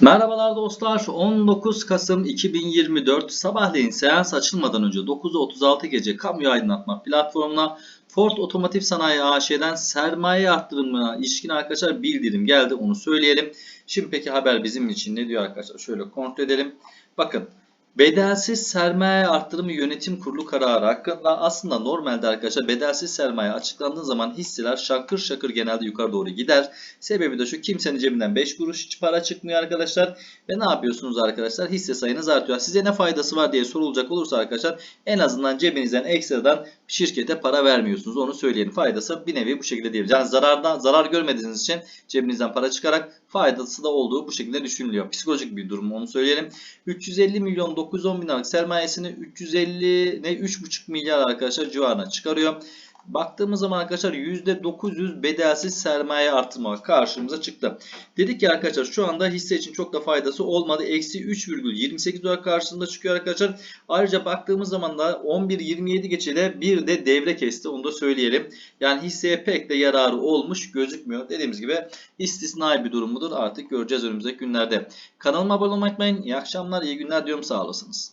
Merhabalar dostlar. 19 Kasım 2024 sabahleyin seans açılmadan önce 9.36 gece kamu aydınlatma platformuna Ford Otomotiv Sanayi AŞ'den sermaye arttırımına ilişkin arkadaşlar bildirim geldi onu söyleyelim. Şimdi peki haber bizim için ne diyor arkadaşlar? Şöyle kontrol edelim. Bakın Bedelsiz sermaye arttırımı yönetim kurulu kararı hakkında aslında normalde arkadaşlar bedelsiz sermaye açıklandığı zaman hisseler şakır şakır genelde yukarı doğru gider. Sebebi de şu kimsenin cebinden 5 kuruş hiç para çıkmıyor arkadaşlar. Ve ne yapıyorsunuz arkadaşlar? Hisse sayınız artıyor. Size ne faydası var diye sorulacak olursa arkadaşlar en azından cebinizden ekstradan şirkete para vermiyorsunuz. Onu söyleyelim. Faydası bir nevi bu şekilde diyebiliriz. Yani zarardan zarar görmediğiniz için cebinizden para çıkarak faydası da olduğu bu şekilde düşünülüyor. Psikolojik bir durum onu söyleyelim. 350 milyon 910 bin liralık sermayesini 350 ne 3,5 milyar arkadaşlar civarına çıkarıyor. Baktığımız zaman arkadaşlar %900 bedelsiz sermaye artırma karşımıza çıktı. Dedik ki arkadaşlar şu anda hisse için çok da faydası olmadı. Eksi 3,28 dolar karşısında çıkıyor arkadaşlar. Ayrıca baktığımız zaman da 11.27 geçede bir de devre kesti. Onu da söyleyelim. Yani hisseye pek de yararı olmuş gözükmüyor. Dediğimiz gibi istisnai bir durum mudur? Artık göreceğiz önümüzdeki günlerde. Kanalıma abone olmayı unutmayın. İyi akşamlar, iyi günler diyorum. Sağ olasınız.